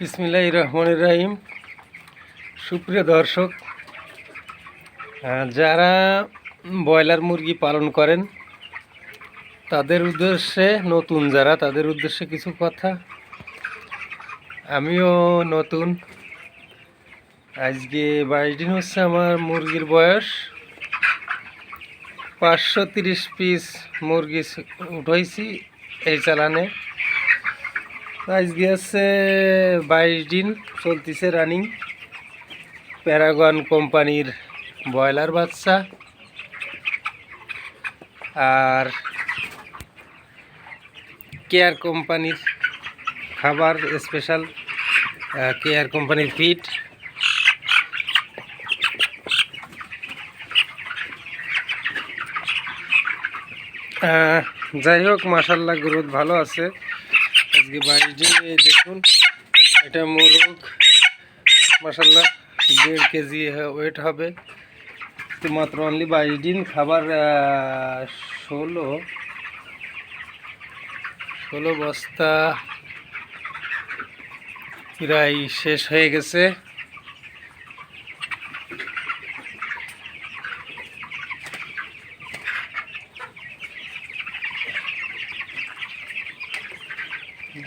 বিসমিল্লাহ রহমান রাহিম। সুপ্রিয় দর্শক যারা ব্রয়লার মুরগি পালন করেন, তাদের উদ্দেশ্যে, নতুন যারা, তাদের উদ্দেশ্যে কিছু কথা। আমিও নতুন। আজকে বাইশ দিন হচ্ছে আমার মুরগির বয়স। পাঁচশো তিরিশ পিস মুরগি উঠাইছি এই চালানে। আজকে আছে বাইশ দিন, চলতেছে রানিং প্যারাগন কোম্পানির ব্রয়লার বাচ্চা। আর কেয়ার কোম্পানির খাবার স্পেশাল কেয়ার কোম্পানির ফিট যাই হোক মাসাল্লাহ গ্রোথ ভালো আছে। আজকে দিন দেখুন, এটা মোরগ মাসাল্লাহ দেড় কেজি ওয়েট হবে। মাত্র অনলি বাইশ দিন খাবার ষোলো ষোলো বস্তা প্রায় শেষ হয়ে গেছে।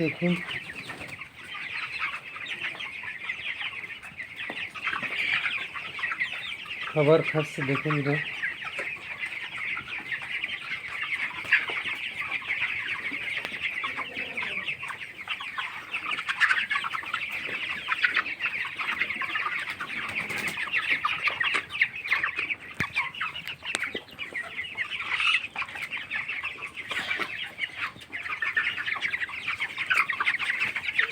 দেখুন। খাবার খাচ্ছে দেখুন রে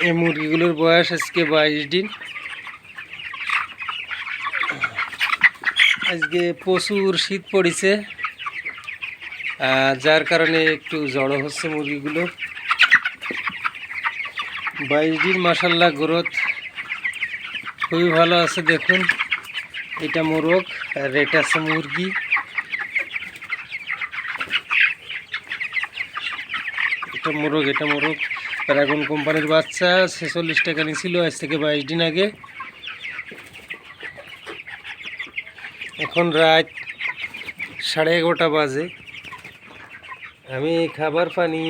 এই মুরগিগুলোর বয়স আজকে বাইশ দিন। আজকে প্রচুর শীত পড়েছে যার কারণে একটু জড়ো হচ্ছে মুরগিগুলো। বাইশ দিন মাসাল্লাহ গ্রোথ। খুবই ভালো আছে দেখুন, এটা মোরগ আর এটা আছে মুরগি। এটা মোরগ এটা মোরগ। প্যারাগন কোম্পানির বাচ্চা, ছেচল্লিশ টাকা নিয়েছিল আজ থেকে বাইশ দিন আগে। এখন রাত সাড়ে এগারোটা বাজে। আমি খাবার পানি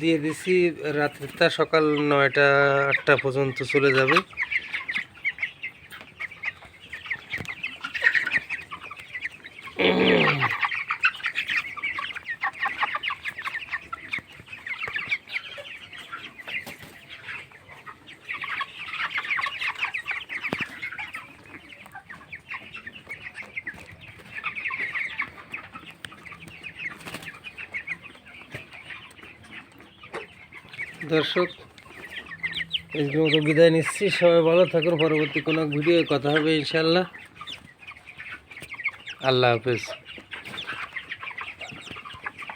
দিয়ে দিছি, রাত্রিটা সকাল নয়টা, আটটা পর্যন্ত চলে যাবে। দর্শক আজকের মতো বিদায় নিচ্ছি। সবাই ভালো থাকুন, পরবর্তী কোনো ভিডিও কথা হবে ইনশাল্লাহ আল্লাহ হাফেজ।